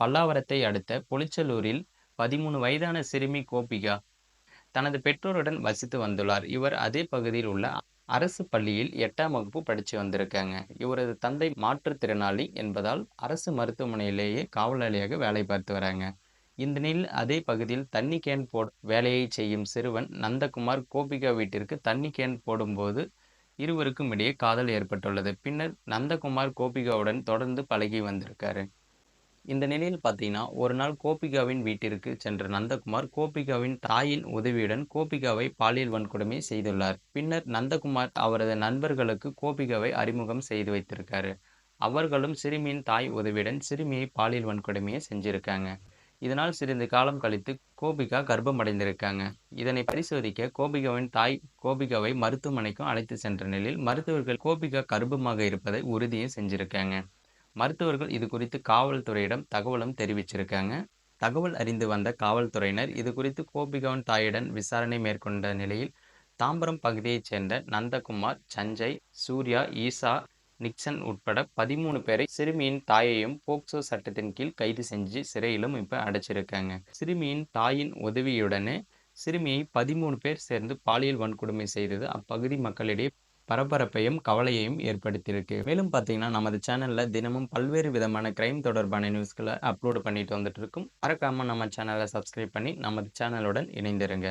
பல்லாவரத்தை அடுத்த பொலிச்சலூரில் பதிமூணு வயதான சிறுமி கோபிகா தனது பெற்றோருடன் வசித்து வந்துள்ளார். இவர் அதே பகுதியில் உள்ள அரசு பள்ளியில் எட்டாம் வகுப்பு படித்து வந்திருக்காங்க. இவரது தந்தை மாற்றுத்திறனாளி என்பதால் அரசு மருத்துவமனையிலேயே காவலாளியாக வேலை பார்த்து வராங்க. இந்த நிலையில் அதே பகுதியில் தண்ணி கேன் போட வேலையை செய்யும் சிறுவன் நந்தகுமார் கோபிகா வீட்டிற்கு தண்ணி கேன் போடும்போது இருவருக்கும் இடையே காதல் ஏற்பட்டுள்ளது. பின்னர் நந்தகுமார் கோபிகாவுடன் தொடர்ந்து பழகி வந்திருக்காரு. இந்த நிலையில் பார்த்தீங்கன்னா ஒரு நாள் கோபிகாவின் வீட்டிற்கு சென்ற நந்தகுமார் கோபிகாவின் தாயின் உதவியுடன் கோபிகாவை பாலியல் வன்கொடுமை செய்துள்ளார். பின்னர் நந்தகுமார் அவரது நண்பர்களுக்கு கோபிகாவை அறிமுகம் செய்து வைத்திருக்காரு. அவர்களும் சிறுமியின் தாய் உதவியுடன் சிறுமியை பாலியல் வன்கொடுமையை செஞ்சிருக்காங்க. இதனால் சிறிது காலம் கழித்து கோபிகா கர்ப்பமடைந்திருக்காங்க. இதனை பரிசோதிக்க கோபிகாவின் தாய் கோபிகாவை மருத்துவமனைக்கும் அழைத்து சென்ற நிலையில் மருத்துவர்கள் கோபிகா கர்ப்பமாக இருப்பதை உறுதியும் செஞ்சிருக்காங்க. மருத்துவர்கள் இது குறித்து காவல்துறையிடம் தகவலும் தெரிவிச்சிருக்காங்க. தகவல் அறிந்து வந்த காவல்துறையினர் இது குறித்து கோபிகாவின் தாயுடன் விசாரணை மேற்கொண்ட நிலையில் தாம்பரம் பகுதியைச் சேர்ந்த நந்தகுமார் சஞ்சய் சூர்யா ஈசா நிக்சன் உட்பட பதிமூணு பேரை சிறுமியின் தாயையும் போக்சோ சட்டத்தின் கீழ் கைது செஞ்சு சிறையிலும் இப்போ அடைச்சிருக்காங்க. சிறுமியின் தாயின் உதவியுடனே சிறுமியை பதிமூணு பேர் சேர்ந்து பாலியல் வன்கொடுமை செய்தது அப்பகுதி மக்களிடையே பரபரப்பையும் கவலையையும் ஏற்படுத்தியிருக்கு. மேலும் பார்த்தீங்கன்னா நமது சேனலில் தினமும் பல்வேறு விதமான கிரைம் தொடர்பான நியூஸ்களை அப்லோடு பண்ணிட்டு வந்துட்டு இருக்கும். மறக்காமல் நம்ம சேனலை சப்ஸ்கிரைப் பண்ணி நமது சேனலுடன் இணைந்திருங்க.